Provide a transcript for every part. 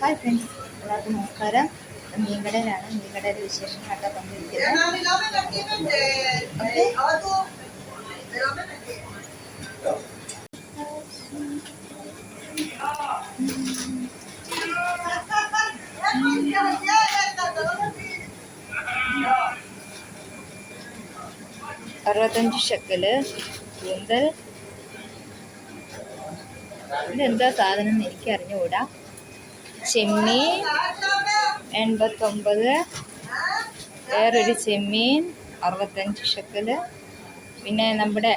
Hi friends എല്ലാവർക്കും നമസ്കാരം. മീൻകടയിലാണ് മീൻകടയിൽ വിശേഷം കേട്ടോ പങ്കുവയ്ക്കുന്നത് അറുപത്തഞ്ച് ഷക്കൽ കൂന്തൽ. ഇതെന്താ സാധനം എനിക്ക് അറിഞ്ഞുകൂടാ ചെമ്മീൻ. എൺപത്തൊമ്പത്. വേറൊരു ചെമ്മീൻ. അറുപത്തഞ്ച് ഷക്കൽ. പിന്നെ നമ്മുടെ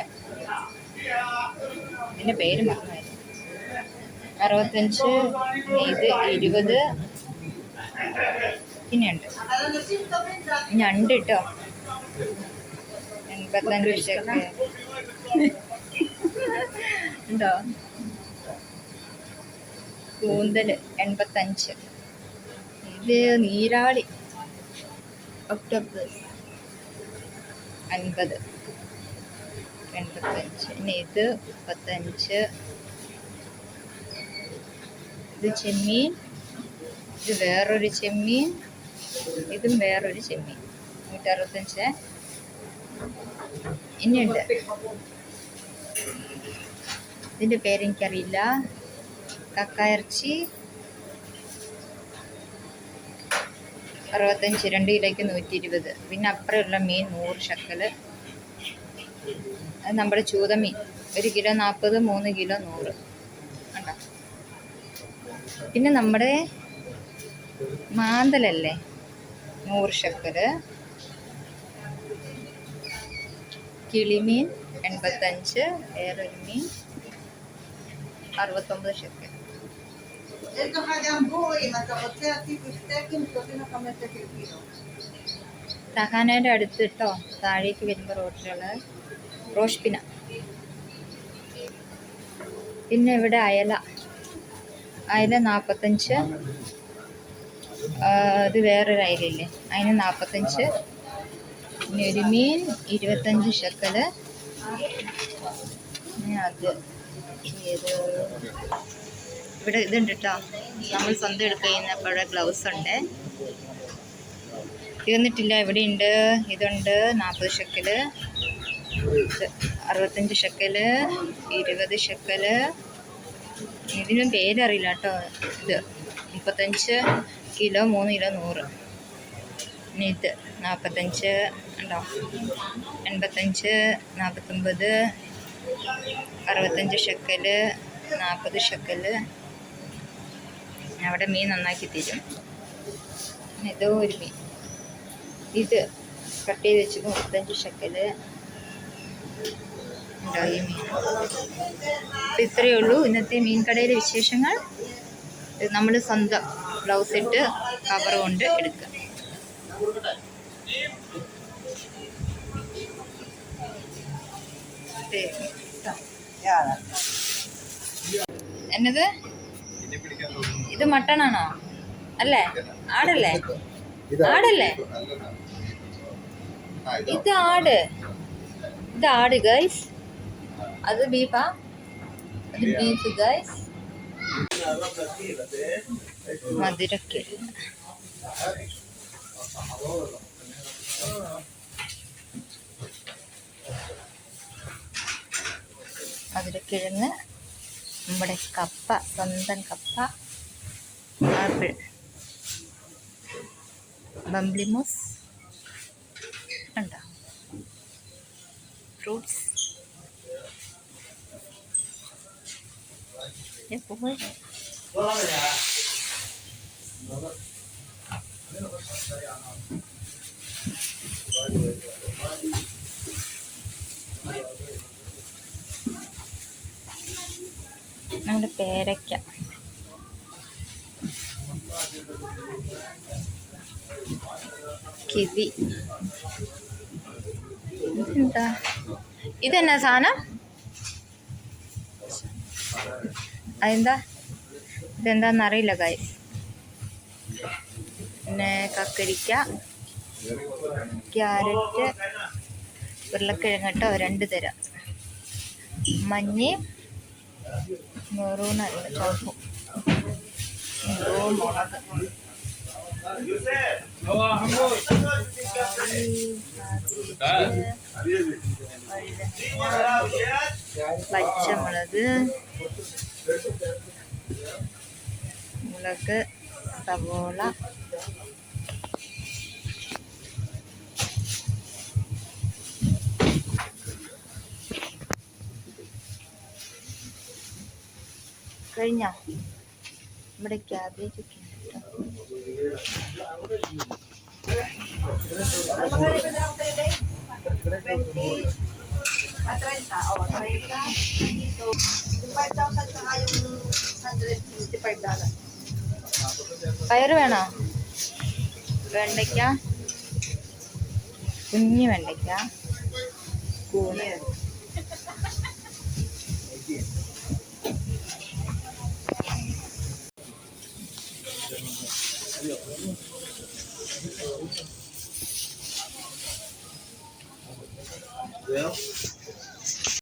ഇതിന്റെ പേര് മറന്നായിരുന്നു അറുപത്തഞ്ച് ഇത് ഇരുപത്. പിന്നെയുണ്ട് ഞണ്ട് കേട്ടോ എൺപത്തഞ്ച് ഷക്കൽ ഉണ്ടോ? കൂന്തൽ എൺപത്തഞ്ച്. ഇത് നീരാളി ഒക്ടോബർ അൻപത്. എൺപത്തഞ്ച്. പിന്നെ ഇത് മുപ്പത്തഞ്ച്. ഇത് ചെമ്മീൻ ഇത് വേറൊരു ചെമ്മീൻ ഇതും വേറൊരു ചെമ്മീൻ. നൂറ്റി അറുപത്തഞ്ച് ഇനിയുണ്ട്. ഇതിന്റെ പേരെനിക്കറിയില്ല. കക്കായിറച്ചി അറുപത്തഞ്ച് രണ്ട് കിലോയ്ക്ക് നൂറ്റി ഇരുപത് പിന്നെ അപ്പുറമുള്ള മീൻ നൂറ് ശക്കൽ. അത് നമ്മുടെ ചൂതമീൻ. ഒരു കിലോ നാൽപ്പത് മൂന്ന് കിലോ നൂറ്. കണ്ടോ? പിന്നെ നമ്മുടെ മാന്തലല്ലേ? നൂറ് ശക്കൽ. കിളിമീൻ എൺപത്തഞ്ച് വേറൊരു മീൻ അറുപത്തൊമ്പത് ശക്കൽ Ето ഹാജാമ്പൂയി മറ്റൊത്തി പുസ്തകം തൊട്ടിനൊക്കെ കിട്ടിയോ സഹാനയുടെ അടുത്ത് കേട്ടോ താഴേക്ക് വരുമ്പോൾ റോട്ടിലുള്ള റോഷ്പിന. പിന്നെ ഇവിടെ അയല. അയല നാൽപ്പത്തഞ്ച് ഇത് വേറൊരു അയലില്ലേ അതിന് നാൽപ്പത്തഞ്ച് പിന്നെ ഒരു മീൻ ഇരുപത്തഞ്ച് ശക്കൽ അത് ഏത്? ഇവിടെ ഇതുണ്ട് കേട്ടോ നമ്മൾ സ്വന്തം എടുത്ത് ചെയ്യുന്നപ്പോൾ ഇവിടെ ഗ്ലൗസ് ഉണ്ട്. തീർന്നിട്ടില്ല ഇവിടെ ഉണ്ട് ഇതുണ്ട് നാൽപ്പത് ഷെക്കൽ അറുപത്തഞ്ച് ഷെക്കൽ ഇരുപത് ഷെക്കൽ. ഇതിനും പേരറിയില്ല കേട്ടോ ഇത് മുപ്പത്തഞ്ച് കിലോ മൂന്ന് കിലോ നൂറ്. ഇനി ഇത് നാൽപ്പത്തഞ്ച് ഉണ്ടോ എൺപത്തഞ്ച് നാൽപ്പത്തൊമ്പത് അറുപത്തഞ്ച് ഷെക്കൽ നാൽപ്പത് ഷക്കൽ. അവിടെ മീൻ നന്നാക്കി തരും. ഏതോ ഇതോ ഒരു മീൻ. ഇത് കട്ട് ചെയ്ത് വെച്ചത് മുപ്പത്തഞ്ച് ഷക്കൽ ഉണ്ടോ ഈ മീൻ. അപ്പം ഇത്രയേ ഉള്ളൂ. ഇന്നത്തെ മീൻ കടയിലെ വിശേഷങ്ങൾ നമ്മൾ സ്വന്തം ബ്ലൗസ് ഇട്ട് കവർ കൊണ്ട് എടുക്കുക. എന്നത്? ഇത് മട്ടണാണോ? അല്ലേ? ആടല്ലേ? ആടല്ലേ? ഇത് ആട്. ഇത് ആട് ഗൈസ് അത് ബീഫാ ബീഫ് ഗൈസ് മധുരക്കെ. മധുരക്കിഴങ്ങ്. നമ്മുടെ കപ്പ സ്വന്തം കപ്പ ആപ്പിൾ ബംബ്ലിമോസ് ഉണ്ടോ ഫ്രൂട്ട്സ് പോയി നമ്മുടെ പേരയ്ക്ക. കിവി. ഇതെന്താ? ഇതെന്നാ സാധനം? അതെന്താ? ഇതെന്താന്നറിയില്ല കായ് പിന്നെ കക്കരിക്ക ക്യാരറ്റ് ഉരുളക്കിഴങ്ങ് രണ്ട് തരാം. മഞ്ഞയും മെറൂൺ അല്ല ചുവപ്പും എന്തോ മുളക് പച്ചമുളക് മുളക് സവോള കഴിഞ്ഞോ നമ്മുടെ ക്യാബേജ് ഒക്കെ ഉണ്ട് കേട്ടോ. 30. 30. So, 5,000 saka yung 165 dollars. പയറ് വേണോ വെണ്ടയ്ക്ക കുഞ്ഞു വെണ്ടയ്ക്ക കൂണ് Yeah.